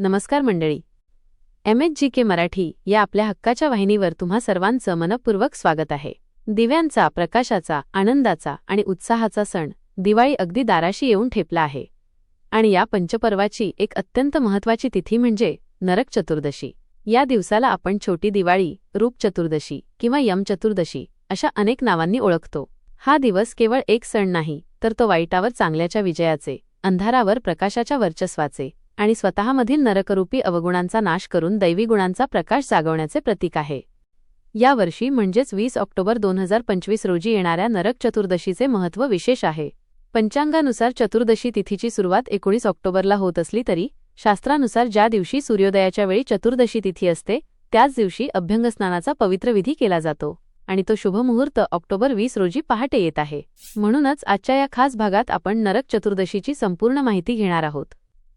नमस्कार मंडळी. M H G K Marathi या आपल्या हक्काच्या वाहिनीवर तुम्हा सर्वांचं मनपूर्वक स्वागत आहे. दिव्यांचा प्रकाशाचा आनंदाचा आणि उत्साहाचा सण दिवाळी अगदी दाराशी येऊन ठेपला आहे. आणि या पंचपर्वाची एक अत्यंत महत्त्वाची तिथी म्हणजे नरक चतुर्दशी. या दिवसाला आपण छोटी दिवाळी रूप चतुर्दशी किंवा यम चतुर्दशी अशा अनेक नावांनी ओळखतो. हा दिवस केवळ एक सण नाही तर तो वाईटावर चांगल्याच्या विजयाचे अंधारावर प्रकाशाच्या वर्चस्वाचे आणि स्वतःमधील नरकरूपी अवगुणांचा नाश करून दैवी गुणांचा प्रकाश जागवण्याचे प्रतीक आहे. यावर्षी म्हणजेच वीस ऑक्टोबर दोन हजार पंचवीस रोजी येणाऱ्या नरक चतुर्दशीचे महत्त्व विशेष आहे. पंचांगानुसार चतुर्दशी तिथीची सुरुवात एकोणीस ऑक्टोबरला होत असली तरी शास्त्रानुसार ज्या दिवशी सूर्योदयाच्या वेळी चतुर्दशी तिथी असते त्याच दिवशी अभ्यंगस्नानाचा पवित्र विधी केला जातो आणि तो शुभमुहूर्त ऑक्टोबर वीस रोजी पहाटे येत आहे. म्हणूनच आजच्या या खास भागात आपण नरक चतुर्दशीची संपूर्ण माहिती घेणार आहोत.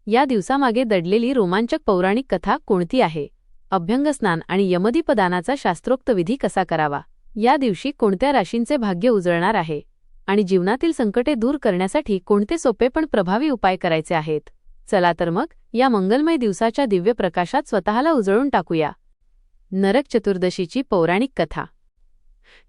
या दिवसामागे दडलेली रोमांचक पौराणिक कथा कोणती आहे? अभ्यंगस्नान आणि यमदीपदानाचा शास्त्रोक्त विधी कसा करावा? या दिवशी कोणत्या राशींचे भाग्य उजळणार आहे? आणि जीवनातील संकटे दूर करण्यासाठी कोणते सोपे पण प्रभावी उपाय करायचे आहेत? चला तर मग या मंगलमय दिवसाच्या दिव्य प्रकाशात स्वतःला उजळून टाकूया. नरक चतुर्दशीची पौराणिक कथा.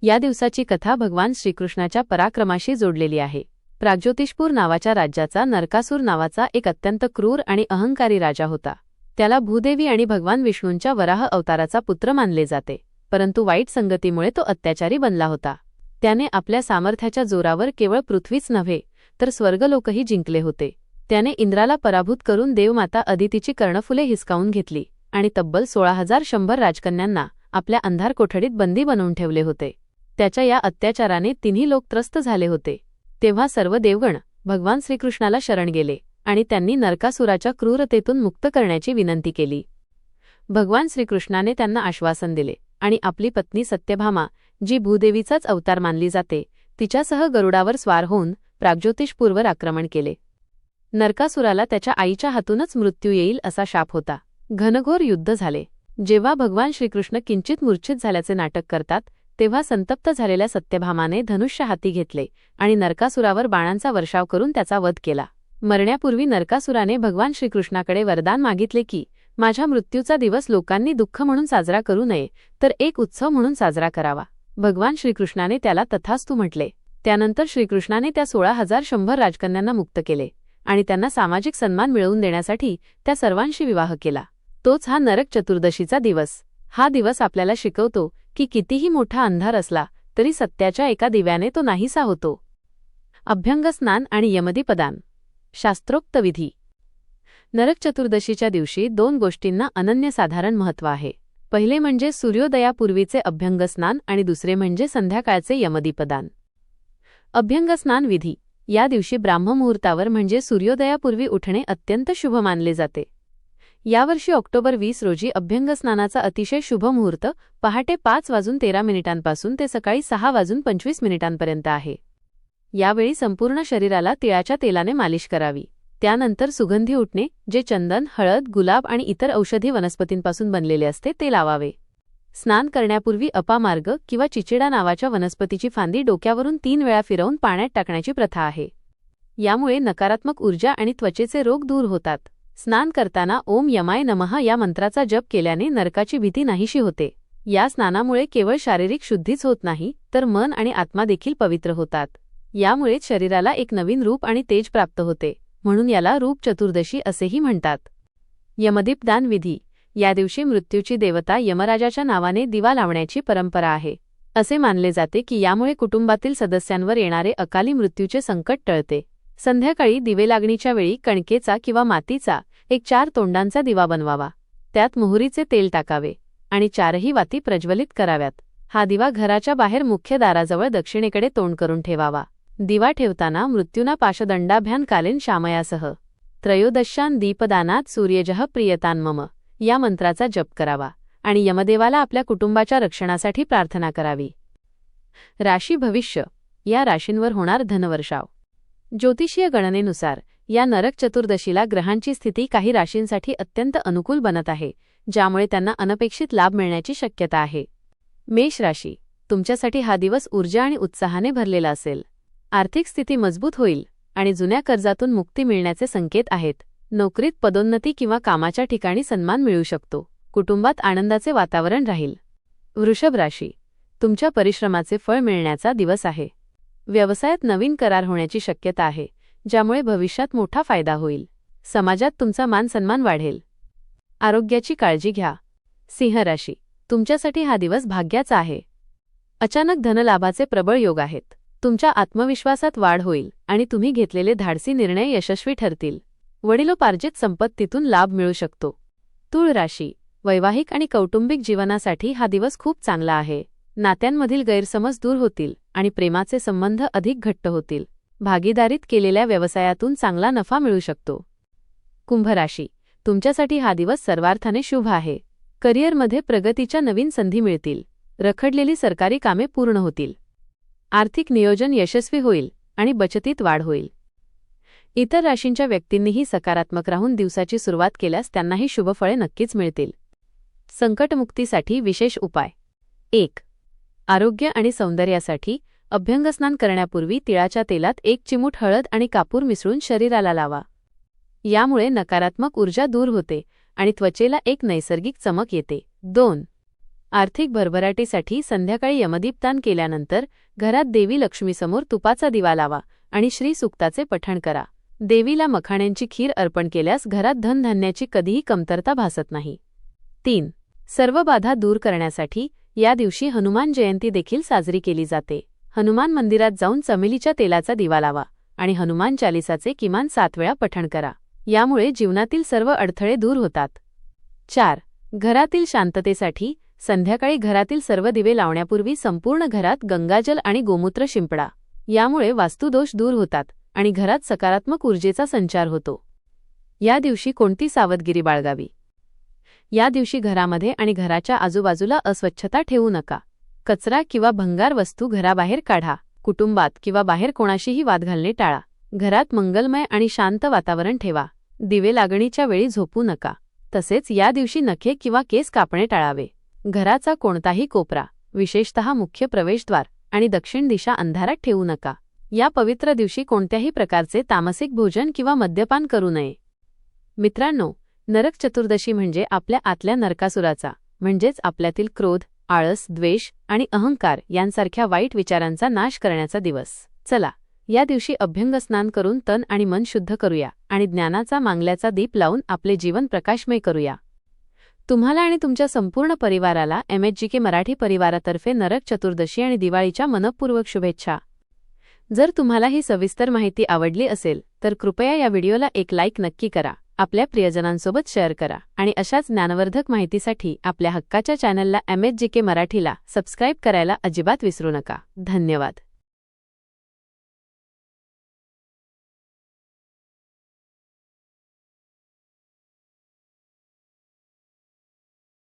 या दिवसाची कथा भगवान श्रीकृष्णाच्या पराक्रमाशी जोडलेली आहे. प्रागज्योतिषपूर नावाच्या राज्याचा नरकासूर नावाचा एक अत्यंत क्रूर आणि अहंकारी राजा होता. त्याला भूदेवी आणि भगवान विष्णूंच्या वराह अवताराचा पुत्र मानले जाते परंतु वाईट संगतीमुळे तो अत्याचारी बनला होता. त्याने आपल्या सामर्थ्याच्या जोरावर केवळ पृथ्वीच नव्हे तर स्वर्गलोकही जिंकले होते. त्याने इंद्राला पराभूत करून देवमाता अदितीची कर्णफुले हिसकावून घेतली आणि तब्बल सोळा हजार शंभर राजकन्यांना आपल्या अंधार कोठडीत बंदी बनवून ठेवले होते. त्याच्या या अत्याचाराने तिन्ही लोक त्रस्त झाले होते. तेव्हा सर्व देवगण भगवान श्रीकृष्णाला शरण गेले आणि त्यांनी नरकासुराच्या क्रूरतेतून मुक्त करण्याची विनंती केली. भगवान श्रीकृष्णाने त्यांना आश्वासन दिले आणि आपली पत्नी सत्यभामा जी भूदेवीचाच अवतार मानली जाते तिच्यासह गरुडावर स्वार होऊन प्राग्ज्योतिषपूर्वर आक्रमण केले. नरकासुराला त्याच्या आईच्या हातूनच मृत्यू येईल असा शाप होता. घनघोर युद्ध झाले. जेव्हा भगवान श्रीकृष्ण किंचित मूर्छित झाल्याचे नाटक करतात तेव्हा संतप्त झालेल्या सत्यभामाने धनुष्य हाती घेतले आणि नरकासुरावर बाणांचा वर्षाव करून त्याचा वध केला. मरण्यापूर्वी नरकासुराने भगवान श्रीकृष्णाकडे वरदान मागितले की माझ्या मृत्यूचा दिवस लोकांनी दुःख म्हणून साजरा करू नये तर एक उत्सव म्हणून साजरा करावा. भगवान श्रीकृष्णाने त्याला तथास्तू म्हटले. त्यानंतर श्रीकृष्णाने त्या सोळा हजार शंभर राजकन्यांना मुक्त केले आणि त्यांना सामाजिक सन्मान मिळवून देण्यासाठी त्या सर्वांशी विवाह केला. तोच हा नरक चतुर्दशीचा दिवस. हा दिवस आपल्याला शिकवतो की कितीही मोठा अंधार असला तरी सत्याच्या एका दिव्याने तो नाहीसा होतो. अभ्यंगस्नान आणि यमदीपदान. शास्त्रोक्त विधी. नरक चतुर्दशीच्या दिवशी दोन गोष्टींना अनन्यसाधारण महत्त्व आहे. पहिले म्हणजे सूर्योदयापूर्वीचे अभ्यंगस्नान आणि दुसरे म्हणजे संध्याकाळचे यमदीपदान. अभ्यंगस्नान विधी. या दिवशी ब्राह्ममुहूर्तावर म्हणजे सूर्योदयापूर्वी उठणे अत्यंत शुभ मानले जाते. यावर्षी ऑक्टोबर वीस रोजी अभ्यंगस्नानाचा अतिशय शुभ मुहूर्त पहाटे पाच वाजून तेरा मिनिटांपासून ते सकाळी सहा वाजून पंचवीस मिनिटांपर्यंत आहे. यावेळी संपूर्ण शरीराला तिळाच्या तेलाने मालिश करावी. त्यानंतर सुगंधी उठणे जे चंदन हळद गुलाब आणि इतर औषधी वनस्पतींपासून बनलेले असते ते लावावे. स्नान करण्यापूर्वी अपामार्ग किंवा चिचिडा नावाच्या वनस्पतीची फांदी डोक्यावरून तीन वेळा फिरवून पाण्यात टाकण्याची प्रथा आहे. यामुळे नकारात्मक ऊर्जा आणि त्वचेचे रोग दूर होतात. स्नान करताना ओम यमाय नमः या मंत्राचा जप केल्याने नरकाची भीती नाहीशी होते. या स्नानामुळे केवळ शारीरिक शुद्धीच होत नाही तर मन आणि आत्मा देखील पवित्र होतात. यामुळेच शरीराला एक नवीन रूप आणि तेज प्राप्त होते म्हणून याला रूप चतुर्दशी असेही म्हणतात. यमदीपदान विधी. या दिवशी मृत्यूची देवता यमराजाच्या नावाने दिवा लावण्याची परंपरा आहे. असे मानले जाते की यामुळे कुटुंबातील सदस्यांवर येणारे अकाली मृत्यूचे संकट टळते. संध्याकाळी दिवे लागणीच्या वेळी कणकेचा किंवा मातीचा एक चार तोंडांचा दिवा बनवावा. त्यात मोहरीचे तेल टाकावे आणि चारही वाती प्रज्वलित कराव्यात. हा दिवा घराच्या बाहेर मुख्य दाराजवळ दक्षिणेकडे तोंड करून ठेवावा. दिवा ठेवताना मृत्यूना पाशदंडाभ्यान कालीन शामयासह त्रयोदशान दीपदानात सूर्यजह प्रियतान मम. या मंत्राचा जप करावा आणि यमदेवाला आपल्या कुटुंबाच्या रक्षणासाठी प्रार्थना करावी. राशी भविष्य. या राशींवर होणार धनवर्षाव. ज्योतिषीय गणनेनुसार या नरक चतुर्दशीला ग्रहांची स्थिती काही राशींसाठी अत्यंत अनुकूल बनत आहे ज्यामुळे त्यांना अनपेक्षित लाभ मिळण्याची शक्यता आहे. मेष राशी तुमच्यासाठी हा दिवस ऊर्जा आणि उत्साहाने भरलेला असेल. आर्थिक स्थिती मजबूत होईल आणि जुन्या कर्जातून मुक्ती मिळण्याचे संकेत आहेत. नोकरीत पदोन्नती किंवा कामाच्या ठिकाणी सन्मान मिळू शकतो. कुटुंबात आनंदाचे वातावरण राहील. वृषभ राशी तुमच्या परिश्रमाचे फळ मिळण्याचा दिवस आहे. व्यवसायात नवीन करार होण्याची शक्यता आहे ज्यामुळे भविष्यात मोठा फायदा होईल. समाजात तुमचा मान सन्मान वाढेल. आरोग्याची काळजी घ्या. सिंह राशी. तुमच्यासाठी हा दिवस भाग्याचा आहे. अचानक धनलाभाचे प्रबळ योग आहेत. तुमच्या आत्मविश्वासात वाढ होईल आणि तुम्ही घेतलेले धाडसी निर्णय यशस्वी ठरतील. वडिलोपार्जित संपत्तीतून लाभ मिळू शकतो. तूळ राशी वैवाहिक आणि कौटुंबिक जीवनासाठी हा दिवस खूप चांगला आहे. नात्यांमधील गैरसमज दूर होतील आणि प्रेमाचे संबंध अधिक घट्ट होतील. भागीदारीत केलेल्या व्यवसायातून चांगला नफा मिळू शकतो. कुंभ राशी. तुमच्यासाठी हा दिवस सर्वार्थाने शुभ आहे. करिअरमध्ये प्रगतीच्या नवीन संधी मिळतील. रखडलेली सरकारी कामे पूर्ण होतील. आर्थिक नियोजन यशस्वी होईल आणि बचतीत वाढ होईल. इतर राशींच्या व्यक्तींनीही सकारात्मक राहून दिवसाची सुरुवात केल्यास त्यांनाही शुभफळे नक्कीच मिळतील. संकटमुक्तीसाठी विशेष उपाय. एक आरोग्य आणि सौंदर्यासाठी अभ्यंगस्नान करण्यापूर्वी तिळाच्या तेलात एक चिमूट हळद आणि कापूर मिसळून शरीराला लावा. यामुळे नकारात्मक ऊर्जा दूर होते आणि त्वचेला एक नैसर्गिक चमक येते. दोन. आर्थिक भरभराटीसाठी संध्याकाळी यमदीपदान केल्यानंतर घरात देवी लक्ष्मीसमोर तुपाचा दिवा लावा आणि श्री सुक्ताचे पठण करा. देवीला मखाण्यांची खीर अर्पण केल्यास घरात धनधान्याची कधीही कमतरता भासत नाही. तीन. सर्व बाधा दूर करण्यासाठी या दिवशी हनुमान जयंती देखील साजरी केली जाते. हनुमान मंदिरात जाऊन चमेलीच्या तेलाचा दिवा लावा आणि हनुमान चालिसाचे किमान सात वेळा पठण करा. यामुळे जीवनातील सर्व अडथळे दूर होतात. चार. घरातील शांततेसाठी संध्याकाळी घरातील सर्व दिवे लावण्यापूर्वी संपूर्ण घरात गंगाजल आणि गोमूत्र शिंपडा. यामुळे वास्तुदोष दूर होतात आणि घरात सकारात्मक ऊर्जेचा संचार होतो. या दिवशी कोणती सावधगिरी बाळगावी? या दिवशी घरामध्ये आणि घराच्या आजूबाजूला अस्वच्छता ठेवू नका. कचरा किंवा भंगार वस्तू घराबाहेर काढा. कुटुंबात किंवा बाहेर कोणाशीही वाद घालणे टाळा. घरात मंगलमय आणि शांत वातावरण ठेवा. दिवे लागणीच्या वेळी झोपू नका. तसेच या दिवशी नखे किंवा केस कापणे टाळावे. घराचा कोणताही कोपरा विशेषतः मुख्य प्रवेशद्वार आणि दक्षिण दिशा अंधारात ठेवू नका. या पवित्र दिवशी कोणत्याही प्रकारचे तामसिक भोजन किंवा मद्यपान करू नये. मित्रांनो नरक चतुर्दशी म्हणजे आपल्या आतल्या नरकासुराचा म्हणजेच आपल्यातील क्रोध आळस द्वेष आणि अहंकार यांसारख्या वाईट विचारांचा नाश करण्याचा दिवस. चला या दिवशी अभ्यंग स्नान करून तन आणि मन शुद्ध करूया आणि ज्ञानाचा मांगल्याचा दीप लावून आपले जीवन प्रकाशमय करूया. तुम्हाला आणि तुमच्या संपूर्ण परिवाराला एमएचजीके मराठी परिवारातर्फे नरक चतुर्दशी आणि दिवाळीच्या मनपूर्वक शुभेच्छा. जर तुम्हाला ही सविस्तर माहिती आवडली असेल तर कृपया या व्हिडिओला एक लाईक नक्की करा. आपल्या प्रियजनांसोबत शेअर करा आणि अशाच ज्ञानवर्धक माहितीसाठी आपल्या हक्काच्या चॅनलला एम एच जी के मराठीला सबस्क्राईब करायला अजिबात विसरू नका. धन्यवाद.